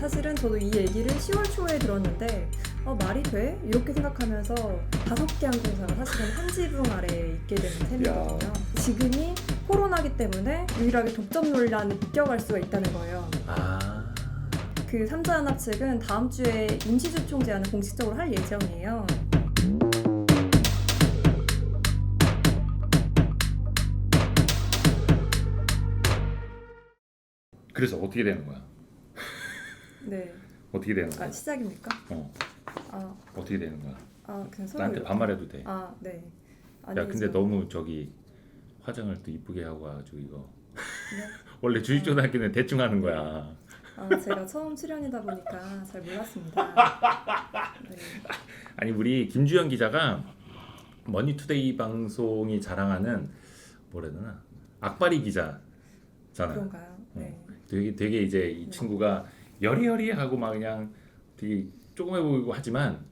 사실은 저도 이 얘기를 10월 초에 들었는데 어, 말이 돼? 이렇게 생각하면서 다섯 개 항공사가 사실은 한 지붕 아래에 있게 되는 셈이거든요. 지금이 코로나기 때문에 유일하게 독점 논란을 비껴갈 수가 있다는 거예요. 아. 그 삼자연합 측은 다음 주에 임시주총 제안을 공식적으로 할 예정이에요. 그래서 어떻게 되는 거야? 네. 어떻게 되는 아 거야? 시작입니까? 어. 아, 어떻게 되는 거야? 아 그냥 서로 나한테 이렇게- 반말해도 돼. 아, 네. 야 아니죠. 근데 너무 저기 화장을 또 이쁘게 하고 가지고 이거 네. 원래 주식조사학기는 대충 하는 거야. 아, 제가 처음 출연이다 보니까 잘 몰랐습니다. 네. 아니 우리 김주현 기자가 머니투데이 방송이 자랑하는 뭐라 해야 되나 악바리 기자잖아. 그런가요? 네. 되게 되게 이제 이 네. 친구가 여리여리하고 막 그냥 되게 조그매 보이고 하지만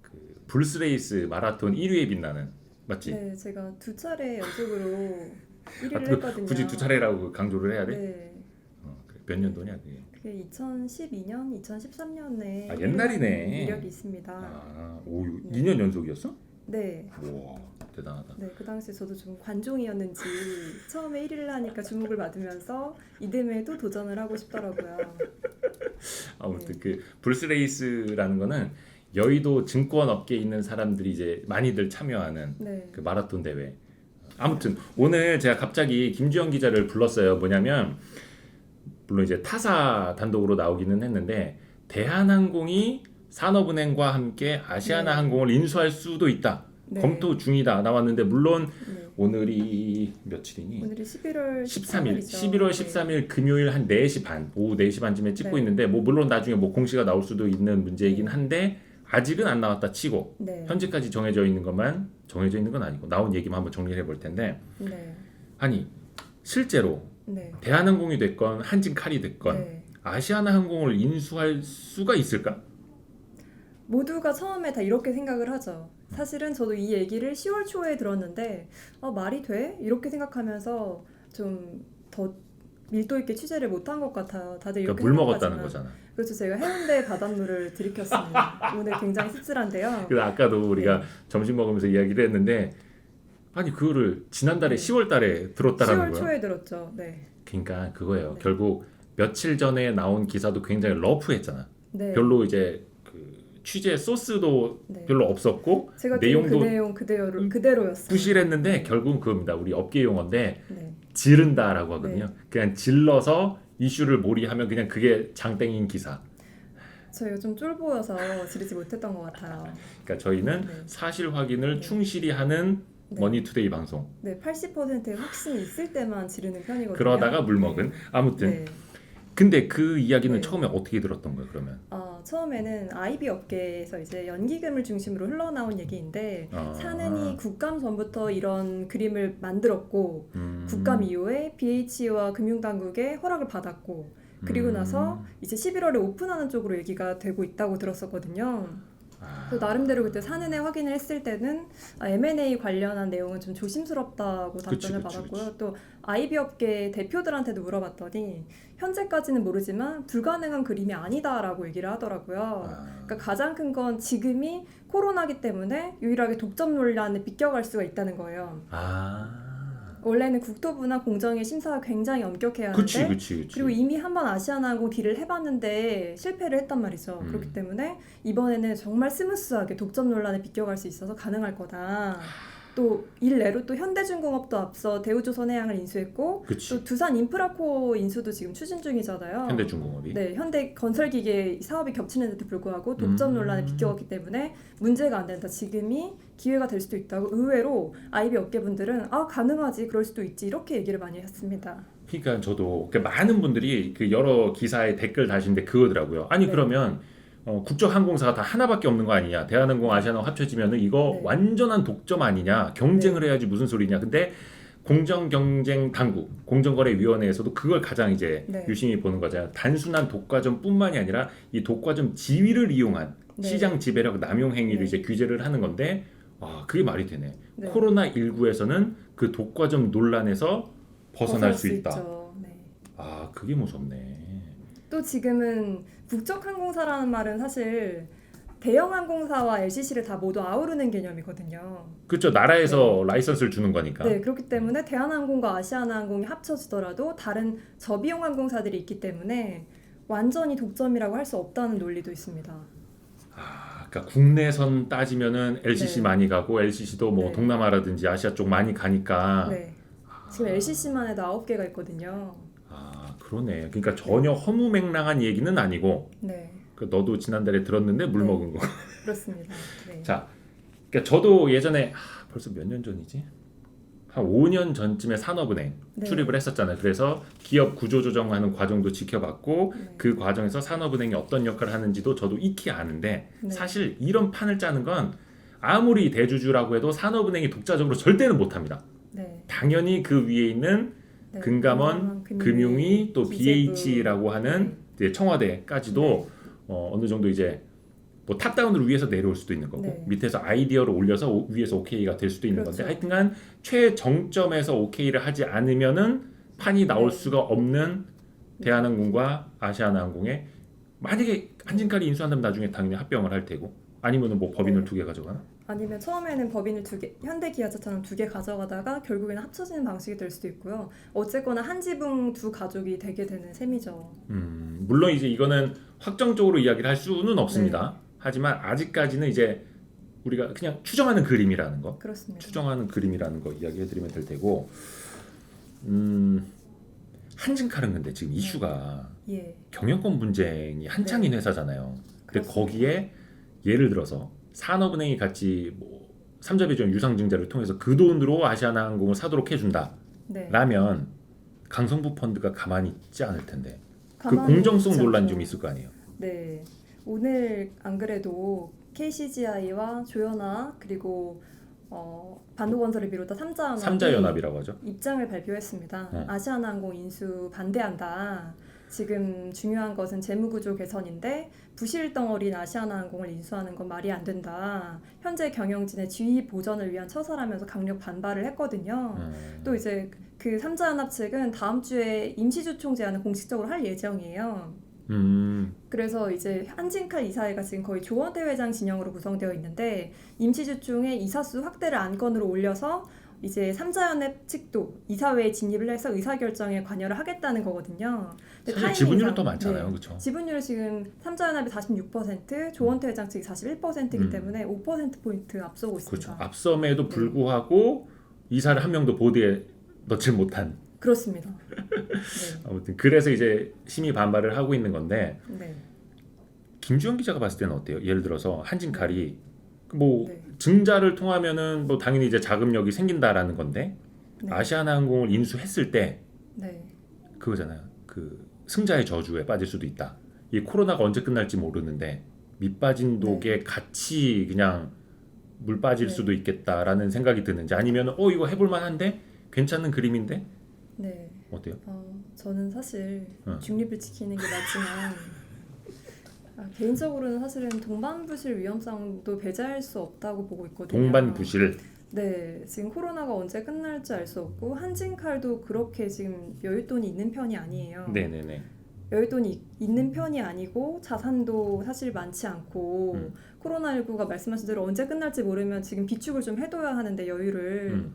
그 불스레이스 마라톤 1위에 빛나는 맞지? 네, 제가 두 차례 연속으로 1위를 아, 그, 했거든요. 굳이 두 차례라고 강조를 해야 돼? 네. 어, 그래. 몇 년도냐 그게? 그게 2012년, 2013년에 아, 옛날이네. 이력이 있습니다. 아, 오, 네. 2년 연속이었어? 네. 와, 대단하다. 네, 그 당시 저도 좀 관종이었는지 처음에 1위를 하니까 주목을 받으면서 이듬해 또 도전을 하고 싶더라고요. 아무튼 그 불스레이스라는 거는 여의도 증권 업계에 있는 사람들이 이제 많이들 참여하는 네. 그 마라톤 대회. 아무튼 오늘 제가 갑자기 김주영 기자를 불렀어요. 뭐냐면 물론 이제 타사 단독으로 나오기는 했는데 대한항공이 산업은행과 함께 아시아나 네. 항공을 인수할 수도 있다. 네. 검토 중이다 나왔는데 물론 네. 오늘이 며칠이니? 오늘이 11월 13일, 13일이죠. 11월 13일 금요일 한 4시 반, 오후 4시 반쯤에 찍고 네. 있는데 뭐 물론 나중에 뭐 공시가 나올 수도 있는 문제이긴 한데 아직은 안 나왔다 치고 네. 현재까지 정해져 있는 것만 정해져 있는 건 아니고 나온 얘기만 한번 정리를 해볼 텐데 네. 아니 실제로 네. 대한항공이 됐건 한진칼이 됐건 네. 아시아나 항공을 인수할 수가 있을까? 모두가 처음에 다 이렇게 생각을 하죠. 사실은 저도 이 얘기를 10월 초에 들었는데 어, 말이 돼? 이렇게 생각하면서 좀 더 밀도 있게 취재를 못한 것 같아요. 다들 이렇게 그러니까 물 먹었다는 생각하지만. 거잖아. 그렇죠. 제가 해운대 바닷물을 들이켰습니다. 오늘 굉장히 씁쓸한데요. 그래서 아까도 우리가 네. 점심 먹으면서 이야기를 했는데 아니 그거를 지난달에 10월달에 들었다라는 10월 거야. 초에 들었죠. 네. 그러니까 그거예요. 네. 결국 며칠 전에 나온 기사도 굉장히 러프했잖아. 네. 별로 이제 그 취재 소스도 네. 별로 없었고 내용도 그 내용 그대로 그대로였어요. 부실했는데 결국은 그겁니다. 우리 업계 용어인데 네. 지른다라고 하거든요. 그냥 질러서 이슈를 몰이하면 그냥 그게 장땡인 기사. 저희가 좀 쫄보여서 지르지 못했던 것 같아요. 그러니까 저희는 네. 사실 확인을 네. 충실히 하는 네. 머니투데이 방송. 네, 80%의 확신이 있을 때만 지르는 편이거든요. 그러다가 물 먹은. 네. 아무튼 네. 근데 그 이야기는 네. 처음에 어떻게 들었던 거예요? 그러면? 아, 처음에는 IB 업계에서 이제 연기금을 중심으로 흘러나온 얘기인데 아. 사는이 국감 전부터 이런 그림을 만들었고 음. 국감 이후에 BH와 금융당국의 허락을 받았고 그리고 음. 나서 이제 11월에 오픈하는 쪽으로 얘기가 되고 있다고 들었었거든요. 아. 또 나름대로 그때 사는에 확인을 했을 때는 아, M&A 관련한 내용은 좀 조심스럽다고 답변을 그치, 그치, 받았고요. 그치. 또 IB 업계 대표들한테도 물어봤더니 현재까지는 모르지만 불가능한 그림이 아니다라고 얘기를 하더라고요. 아. 그러니까 가장 큰 건 지금이 코로나기 때문에 유일하게 독점 논란을 비껴갈 수가 있다는 거예요. 아. 원래는 국토부나 공정의 심사가 굉장히 엄격해야 하는데 그치 그치 그치. 그리고 이미 한번 아시아나항공 딜을 해봤는데 실패를 했단 말이죠. 음. 그렇기 때문에 이번에는 정말 스무스하게 독점 논란을 비껴갈 수 있어서 가능할 거다. 또 일례로 또 현대중공업도 앞서 대우조선해양을 인수했고 그치. 또 두산 인프라코 인수도 지금 추진 중이잖아요. 현대중공업이. 네, 현대 건설기계 사업이 겹치는데도 불구하고 독점 음. 논란을 비껴왔기 때문에 문제가 안 된다. 지금이 기회가 될 수도 있다고 의외로 IB 업계분들은 아 가능하지, 그럴 수도 있지 이렇게 얘기를 많이 했습니다. 그러니까 저도 그 많은 분들이 그 여러 기사에 댓글 다시는데 그거더라고요. 아니 네. 그러면 어, 국적 항공사가 다 하나밖에 없는 거 아니냐? 대한항공, 아시아나 합쳐지면은 이거 네. 완전한 독점 아니냐? 경쟁을 해야지 무슨 소리냐? 근데 공정 경쟁 당국, 공정거래위원회에서도 그걸 가장 이제 네. 유심히 보는 거잖아요. 단순한 독과점뿐만이 아니라 이 독과점 지위를 이용한 네. 시장 지배력 남용 행위를 네. 이제 규제를 하는 건데 와 그게 말이 되네. 네. 코로나 19에서는 그 독과점 논란에서 벗어날 수 있다. 네. 아 그게 무섭네. 또 지금은 국적항공사라는 말은 사실 대형 항공사와 LCC를 다 모두 아우르는 개념이거든요. 그렇죠. 나라에서 라이선스를 주는 거니까. 네, 그렇기 때문에 대한항공과 아시아나항공이 합쳐지더라도 다른 저비용 항공사들이 있기 때문에 완전히 독점이라고 할 수 없다는 논리도 있습니다. 아, 그러니까 국내선 따지면은 LCC 네. 많이 가고 LCC도 뭐 네. 동남아라든지 아시아 쪽 많이 가니까. 네. 지금 LCC만 해도 9개가 있거든요. 아, 그러네. 그러니까 전혀 허무맹랑한 얘기는 아니고 네, 그 너도 지난달에 들었는데 물 네. 먹은 거. 그렇습니다. 네. 자, 그러니까 저도 예전에 아, 벌써 몇 년 전이지? 한 5년 전쯤에 산업은행 네. 출입을 했었잖아요. 그래서 기업 구조 조정하는 과정도 지켜봤고 네. 그 과정에서 산업은행이 어떤 역할을 하는지도 저도 익히 아는데 네. 사실 이런 판을 짜는 건 아무리 대주주라고 해도 산업은행이 독자적으로 절대는 못합니다. 네. 당연히 그 위에 있는 네. 금감원, 금융위, 금융위 또 기재부. BH라고 하는 네. 이제 청와대까지도 어, 어느 정도 이제 뭐 탑다운으로 위에서 내려올 수도 있는 거고 네. 밑에서 아이디어를 올려서 오- 위에서 오케이가 될 수도 있는 그렇죠. 건데 하여튼간 최정점에서 오케이를 하지 않으면은 판이 나올 네. 수가 없는 대한항공과 아시아나항공에 만약에 한진칼이 인수한다면 나중에 당연히 합병을 할 테고 아니면은 뭐 법인을 네. 두개 가져가나? 아니면 처음에는 법인을 두 개, 현대기아차처럼 두 개 가져가다가 결국에는 합쳐지는 방식이 될 수도 있고요. 어쨌거나 한 지붕 두 가족이 되게 되는 셈이죠. 음, 물론 이제 이거는 확정적으로 이야기를 할 수는 없습니다. 네. 하지만 아직까지는 이제 우리가 그냥 추정하는 그림이라는 거, 그렇습니다. 추정하는 그림이라는 거 이야기해드리면 될 테고, 음, 한진칼은 근데 지금 이슈가 예, 경영권 분쟁이 한창인 회사잖아요. 근데 그렇습니다. 거기에 예를 들어서 산업은행이 같이 뭐 삼자배정 유상증자를 통해서 그 돈으로 아시아나항공을 사도록 해준다라면 네. 강성부 펀드가 가만히 있지 않을 텐데 그 가만히 공정성 있지 않죠. 좀 있을 거 아니에요. 네. 오늘 안 그래도 KCGI와 조연아 그리고 어, 반도건설을 비롯한 삼자연합이 삼자연합이라고 하죠. 입장을 발표했습니다. 네. 아시아나항공 인수 반대한다. 지금 중요한 것은 재무구조 개선인데 부실 덩어리인 아시아나항공을 인수하는 건 말이 안 된다. 현재 경영진의 지위 보전을 위한 처사라면서 강력 반발을 했거든요. 음. 또 이제 그 삼자연합 측은 다음 주에 임시주총 제안을 공식적으로 할 예정이에요. 음, 그래서 이제 한진칼 이사회가 지금 거의 조원태 회장 진영으로 구성되어 있는데 임시주총에 이사수 확대를 안건으로 올려서 이제 삼자연합 측도 이사회에 진입을 해서 의사결정에 관여를 하겠다는 거거든요. 근데 사실 지분율은 더 많잖아요, 네. 그렇죠? 지분율은 지금 삼자연합이 46%, 조원태 회장 측이 41%이기 음. 때문에 5% 포인트 앞서고 있습니다. 그렇죠. 앞섬에도 불구하고 이사를 한 명도 보드에 넣지 못한 그렇습니다. 아무튼 그래서 이제 심히 반발을 하고 있는 건데 네. 네. 김주영 기자가 봤을 때는 어때요? 예를 들어서 한진칼이 뭐 네. 증자를 통하면은 뭐 당연히 이제 자금력이 생긴다라는 건데 네. 아시아나항공을 인수했을 때 네. 그거잖아요. 그 승자의 저주에 빠질 수도 있다. 이 코로나가 언제 끝날지 모르는데 밑 빠진 독에 같이 그냥 물 빠질 네. 수도 있겠다라는 생각이 드는지 아니면 어 이거 해볼 만한데 괜찮은 그림인데 네. 어때요? 어, 저는 사실 어. 중립을 지키는 게 맞지만 아, 개인적으로는 사실은 동반 부실 위험성도 배제할 수 없다고 보고 있거든요. 동반 부실 네, 지금 코로나가 언제 끝날지 알 수 없고 한진칼도 그렇게 지금 여윳돈이 있는 편이 아니에요. 네네네 여윳돈이 이- 있는 편이 아니고 자산도 사실 많지 않고 음. 코로나19가 말씀하신 대로 언제 끝날지 모르면 지금 비축을 좀 해둬야 하는데 여유를 음,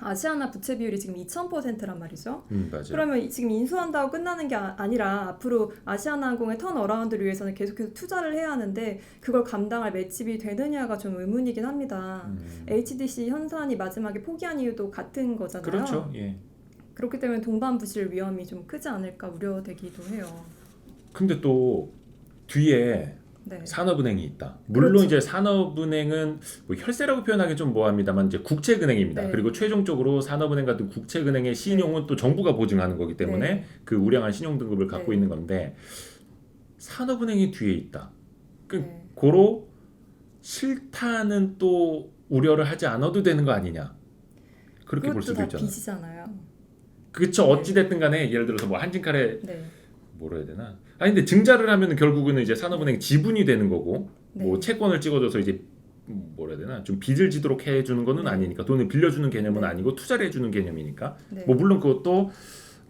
아시아나 부채 비율이 지금 2,000%란 말이죠. 음 맞아요. 그러면 이- 지금 인수한다고 끝나는 게 아- 아니라 앞으로 아시아나항공의 턴어라운드를 위해서는 계속해서 투자를 해야 하는데 그걸 감당할 맷집이 되느냐가 좀 의문이긴 합니다. 음, HDC 현산이 마지막에 포기한 이유도 같은 거잖아요. 그렇죠. 예. 그렇기 때문에 동반 부실 위험이 좀 크지 않을까 우려되기도 해요. 근데 또 뒤에 네. 산업은행이 있다. 물론 그렇죠. 이제 산업은행은 뭐 혈세라고 표현하기 좀 뭐합니다만 이제 국책은행입니다. 네. 그리고 최종적으로 산업은행 같은 국책은행의 신용은 또 정부가 보증하는 거기 때문에 네. 그 우량한 신용 등급을 갖고 네. 있는 건데 산업은행이 뒤에 있다. 그 네. 고로 싫다는 또 우려를 하지 않아도 되는 거 아니냐. 그렇게 볼 수도 다 있잖아요. 빚이잖아요. 그쵸 네. 어찌 됐든 간에 예를 들어서 뭐 한진칼에 네. 뭐라 해야 되나? 아니 근데 증자를 하면 결국은 이제 산업은행 지분이 되는 거고 네. 뭐 채권을 찍어줘서 이제 뭐라 해야 되나 좀 빚을 지도록 해주는 거는 네. 아니니까 돈을 빌려주는 개념은 네. 아니고 투자를 해주는 개념이니까 네. 뭐 물론 그것도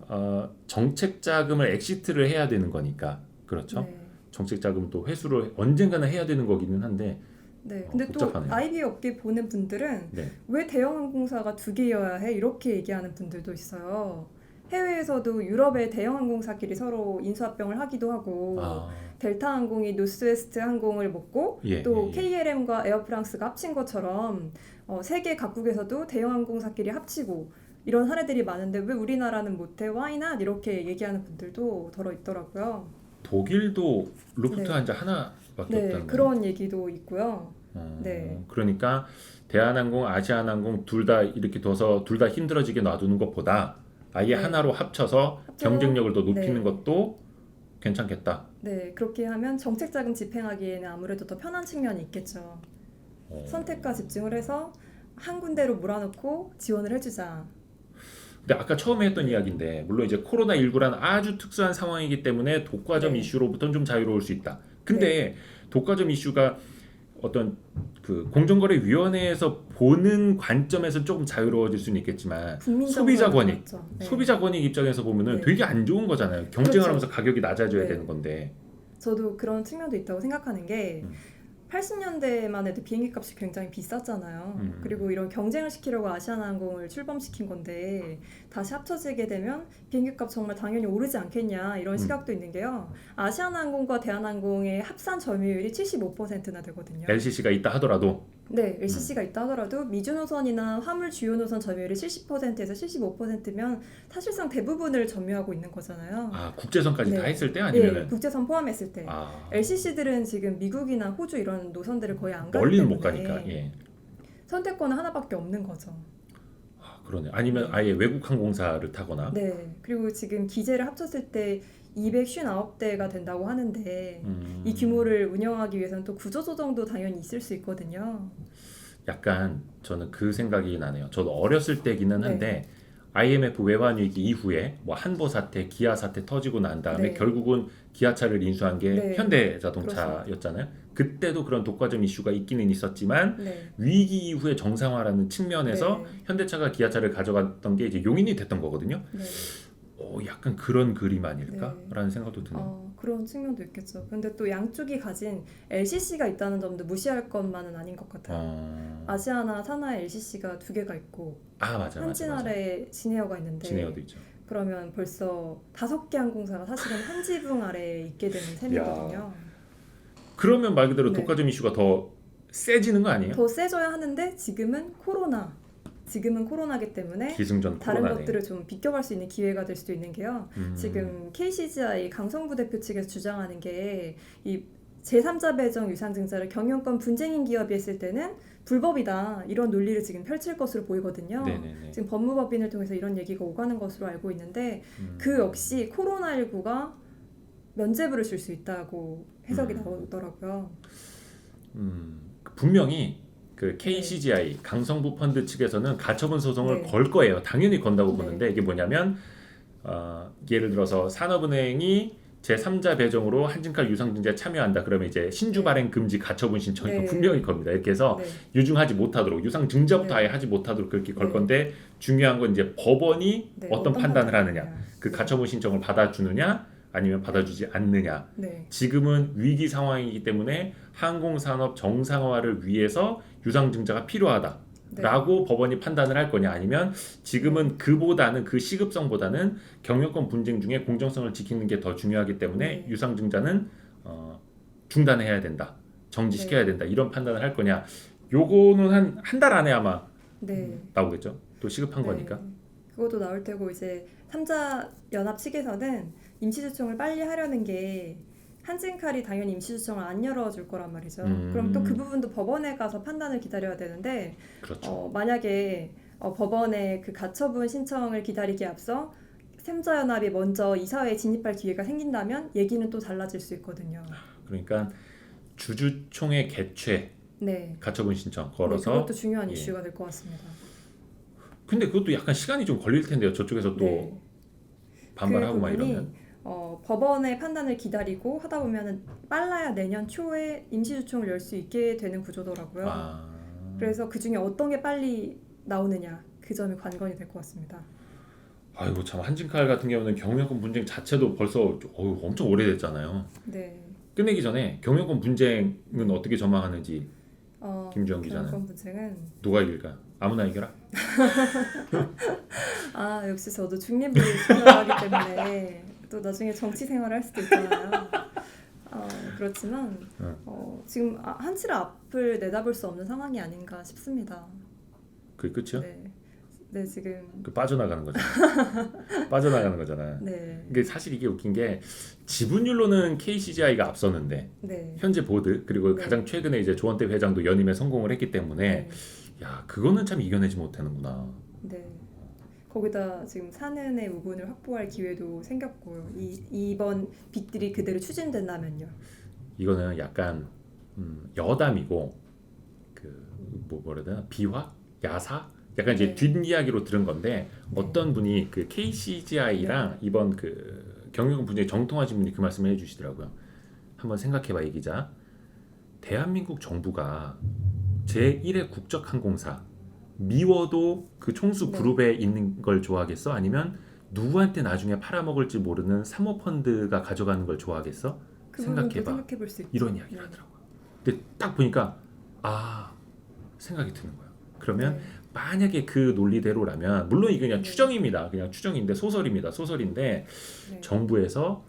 어, 정책 자금을 엑시트를 해야 되는 거니까 그렇죠. 네. 정책 자금 또 회수를 언젠가는 해야 되는 거기는 한데 네. 어, 근데 복잡하네요. 또 IB 업계 보는 분들은 네. 왜 대형 항공사가 두 개여야 해? 이렇게 얘기하는 분들도 있어요. 해외에서도 유럽의 대형 항공사끼리 서로 인수합병을 하기도 하고 아, 델타 항공이 노스웨스트 항공을 먹고 예, 또 예, 예. KLM과 에어프랑스가 합친 것처럼 어, 세계 각국에서도 대형 항공사끼리 합치고 이런 사례들이 많은데 왜 우리나라는 못해? 와이낫 이렇게 얘기하는 분들도 더러 있더라고요. 독일도 네. 루프트한자 하나밖에 네, 없다는. 그런 얘기도 있고요. 어, 네. 그러니까 대한항공, 아시아나항공 둘 다 이렇게 둬서 둘 다 힘들어지게 놔두는 것보다 아예 네. 하나로 합쳐서 합쳐서, 경쟁력을 더 높이는 네. 것도 괜찮겠다. 네, 그렇게 하면 정책 자금 집행하기에는 아무래도 더 편한 측면이 있겠죠. 어. 선택과 집중을 해서 한 군데로 몰아넣고 지원을 해주자. 근데 아까 처음에 했던 이야기인데 물론 이제 코로나 19란 아주 특수한 상황이기 때문에 독과점 네. 이슈로부터는 좀 자유로울 수 있다. 근데 독과점 이슈가 어떤 그 공정거래위원회에서 보는 관점에서 조금 자유로워질 수는 있겠지만 소비자 권익. 네. 소비자 권익 입장에서 보면은 네. 되게 안 좋은 거잖아요. 경쟁을 그렇죠. 하면서 가격이 낮아져야 네. 되는 건데. 저도 그런 측면도 있다고 생각하는 게 음. 80년대만 해도 비행기 값이 굉장히 비쌌잖아요. 음. 그리고 이런 경쟁을 시키려고 아시아나항공을 출범시킨 건데 다시 합쳐지게 되면 비행기 값 정말 당연히 오르지 않겠냐 이런 음. 시각도 있는 게요. 아시아나항공과 대한항공의 합산 점유율이 75%나 되거든요. LCC가 있다 하더라도 네, 음. LCC가 있다 하더라도 미주 노선이나 화물 주요 노선 점유율이 70%에서 75%면 사실상 대부분을 점유하고 있는 거잖아요. 아 국제선까지 네. 다 했을 때 네, 아니면은 국제선 포함했을 때. 아 LCC들은 지금 미국이나 호주 이런 노선들을 거의 안 가기 멀리는 못 때문에 가니까 예. 선택권은 하나밖에 없는 거죠. 아, 그러네. 아니면 네. 아예 외국 항공사를 타거나. 네. 그리고 지금 기재를 합쳤을 때 259대가 된다고 하는데 음, 이 규모를 운영하기 위해서는 또 구조조정도 당연히 있을 수 있거든요. 약간 저는 그 생각이 나네요. 저도 어렸을 때기는 네. 한데 IMF 외환 위기 이후에 뭐 한보 사태, 기아 사태 터지고 난 다음에 네. 결국은 기아차를 인수한 게 네. 현대자동차였잖아요. 그때도 그런 독과점 이슈가 있기는 있었지만 네. 위기 이후의 정상화라는 측면에서 네. 현대차가 기아차를 가져갔던 게 이제 용인이 됐던 거거든요. 네. 어, 약간 그런 그림 아닐까라는 생각도 드네요. 어, 그런 측면도 있겠죠. 근데 또 양쪽이 가진 LCC가 있다는 점도 무시할 것만은 아닌 것 같아요. 어... 아시아나 사나의 LCC가 두 개가 있고 아 맞아. 맞아. 한진 아래 진에어가 있는데 진에어도 있죠. 그러면 벌써 다섯 개 항공사가 사실은 한 지붕 아래에 있게 되는 셈이거든요. 그러면 말 그대로 네. 독과점 이슈가 더 세지는 거 아니에요? 더 세져야 하는데 지금은 코로나. 지금은 코로나기 때문에 기승전 다른 코로나네. 것들을 좀 비껴갈 수 있는 기회가 될 수도 있는 게요. 음. 지금 KCGI 강성부 대표 측에서 주장하는 게 이 제3자 배정 유상증자를 경영권 분쟁인 기업이 했을 때는 불법이다 이런 논리를 지금 펼칠 것으로 보이거든요. 네네네. 지금 법무법인을 통해서 이런 얘기가 오가는 것으로 알고 있는데 음. 그 역시 코로나19가 면죄부를 줄 수 있다고 해석이 음. 나오더라고요. 음, 분명히 그 KCGI 강성부 펀드 측에서는 가처분 소송을 네. 걸 거예요. 당연히 건다고 네. 보는데 이게 뭐냐면 어, 예를 들어서 산업은행이 제3자 배정으로 한진칼 유상증자에 참여한다. 그러면 이제 신주 발행 금지 가처분 신청이 네. 분명히 겁니다. 이렇게 해서 네. 유증하지 못하도록 유상증자부터 네. 아예 하지 못하도록 그렇게 걸 네. 건데 중요한 건 이제 법원이 네, 어떤 판단을 하느냐, 판단을 그 네. 가처분 신청을 받아주느냐 아니면 받아주지 않느냐. 네. 지금은 위기 상황이기 때문에 항공산업 정상화를 위해서 유상증자가 필요하다라고 네. 법원이 판단을 할 거냐 아니면 지금은 그보다는 그 시급성보다는 경영권 분쟁 중에 공정성을 지키는 게 더 중요하기 때문에 네. 유상증자는 어, 중단해야 된다 정지시켜야 네. 된다 이런 판단을 할 거냐 요거는 한 한 달 안에 아마 네. 나오겠죠 또 시급한 네. 거니까 그것도 나올 테고 이제 삼자 연합 측에서는 임시주총을 빨리 하려는 게 한진칼이 당연히 임시주총을 안 열어줄 거란 말이죠. 음. 그럼 또 그 부분도 법원에 가서 판단을 기다려야 되는데 그렇죠 어, 만약에 어, 법원의 그 가처분 신청을 기다리기에 앞서 삼자연합이 먼저 이사회에 진입할 기회가 생긴다면 얘기는 또 달라질 수 있거든요. 그러니까 주주총회 개최 네. 가처분 신청 네, 걸어서 그것도 중요한 예. 이슈가 될 것 같습니다. 근데 그것도 약간 시간이 좀 걸릴 텐데요. 저쪽에서 또 네. 반발하고 그막 부분이 이러면. 어, 법원의 판단을 기다리고 하다 보면은 빨라야 내년 초에 임시주총을 열 수 있게 되는 구조더라고요. 아. 그래서 그 중에 어떤 게 빨리 나오느냐 그 점이 관건이 될 것 같습니다. 아이고 참 한진칼 같은 경우는 경영권 분쟁 자체도 벌써 어휴, 엄청 오래됐잖아요. 네, 끝내기 전에 경영권 분쟁은 어떻게 전망하는지 어, 김주영 기자는 경권 분쟁은 누가 이길까? 아무나 이겨라. 아 역시 저도 중립을 주장하기 때문에 또 나중에 정치 생활을 할 수도 있잖아요. 어, 그렇지만 응. 어, 지금 아, 한치를 앞을 내다볼 수 없는 상황이 아닌가 싶습니다. 그게 끝이요? 네, 네 지금 그 빠져나가는 거잖아. 빠져나가는 거잖아. 네, 이게 사실 이게 웃긴 게 지분율로는 KCGI가 앞서는데 네, 현재 보드 그리고 네. 가장 최근에 이제 조원태 회장도 연임에 성공을 했기 때문에 네, 야 그거는 참 이겨내지 못하는구나. 네. 거기다 지금 사는의 우분을 확보할 기회도 생겼고요. 이 이번 빚들이 그대로 추진된다면요. 이거는 약간 음, 여담이고 그뭐 뭐라 해야 되나 비화 야사 약간 이제 네. 뒷이야기로 들은 건데 어떤 분이 그 KCGI랑 이번 그 경영 분야에 정통하신 분이 그 말씀을 해주시더라고요. 한번 생각해봐 이 기자. 대한민국 정부가 제 1의 국적 항공사 미워도 그 총수 네. 그룹에 있는 걸 좋아하겠어? 아니면 누구한테 나중에 팔아먹을지 모르는 사모펀드가 가져가는 걸 좋아하겠어? 그 생각해봐. 이런 이야기를 네. 하더라고요. 근데 딱 보니까 아 생각이 드는 거예요. 그러면 네. 만약에 그 논리대로라면 물론 이게 그냥 네. 추정입니다. 그냥 추정인데 소설입니다. 소설인데 네. 정부에서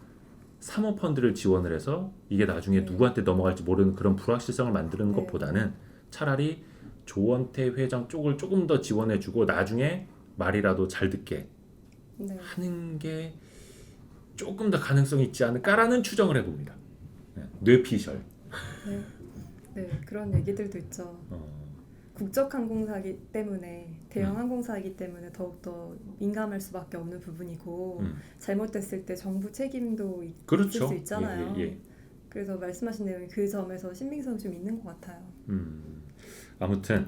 사모펀드를 지원을 해서 이게 나중에 네. 누구한테 넘어갈지 모르는 그런 불확실성을 만드는 네. 것보다는 차라리 조원태 회장 쪽을 조금 더 지원해주고 나중에 말이라도 잘 듣게 네. 하는 게 조금 더 가능성이 있지 않을까라는 추정을 해봅니다. 네. 뇌피셜. 네. 네, 그런 얘기들도 있죠. 어, 국적 항공사기 때문에 대형 음. 항공사이기 때문에 더욱더 민감할 수밖에 없는 부분이고 음. 잘못됐을 때 정부 책임도 있- 그렇죠. 수 있잖아요. 예, 예, 예. 그래서 말씀하신 내용이 그 점에서 신빙성 좀 있는 것 같아요. 음, 아무튼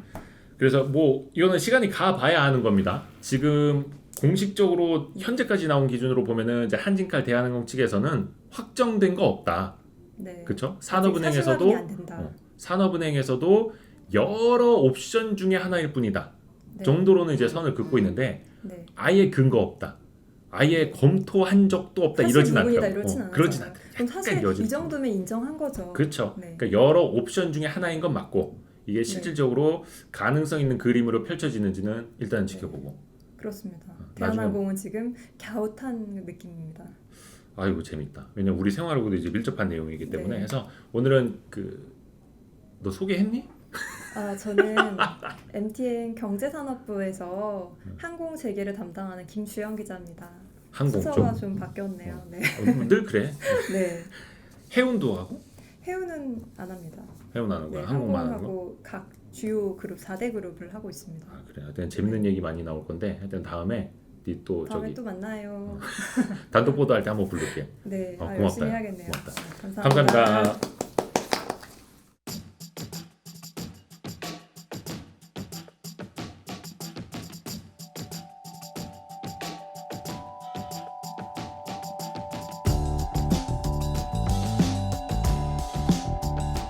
그래서 뭐 이거는 시간이 가봐야 아는 겁니다. 지금 공식적으로 현재까지 나온 기준으로 보면은 이제 한진칼 대한항공 측에서는 확정된 거 없다. 네. 그렇죠? 산업은행에서도. 어, 산업은행에서도 여러 옵션 중에 하나일 뿐이다. 네. 정도로는 이제 선을 긋고 있는데 네. 아예 근거 없다. 아예 검토한 적도 없다 이러진. 이러진 어, 그러진. 않다. 그럼 사실 이 정도면 인정한 거죠. 그렇죠. 네. 그러니까 여러 옵션 중에 하나인 건 맞고 이게 실질적으로 가능성 있는 그림으로 펼쳐지는지는 일단 지켜보고. 그렇습니다. 어, 대한항공은 지금 갸웃한 느낌입니다. 아이고 재밌다. 왜냐면 우리 생활하고도 이제 밀접한 내용이기 때문에 네. 해서 오늘은 그 너 소개했니? 아 저는 MTN 경제산업부에서 음. 항공 재개를 담당하는 김주영 기자입니다. 항공 순서가 쪽. 좀 바뀌었네요. 네. 어, 늘 그래. 네. 해운도 하고 해운은 안 합니다. 해운 하는 네, 거야. 항공만 하는 거. 각 주요 그룹 4대 그룹을 하고 있습니다. 아, 그래. 하여튼 재밌는 얘기 많이 나올 건데 하여튼 다음에 네 또 다음에 저기 또 만나요. 단독 보도할 때 한번 부를게. 네, 어, 아, 고맙다. 열심히 해야겠네요. 고맙다. 네, 감사합니다. 감사합니다.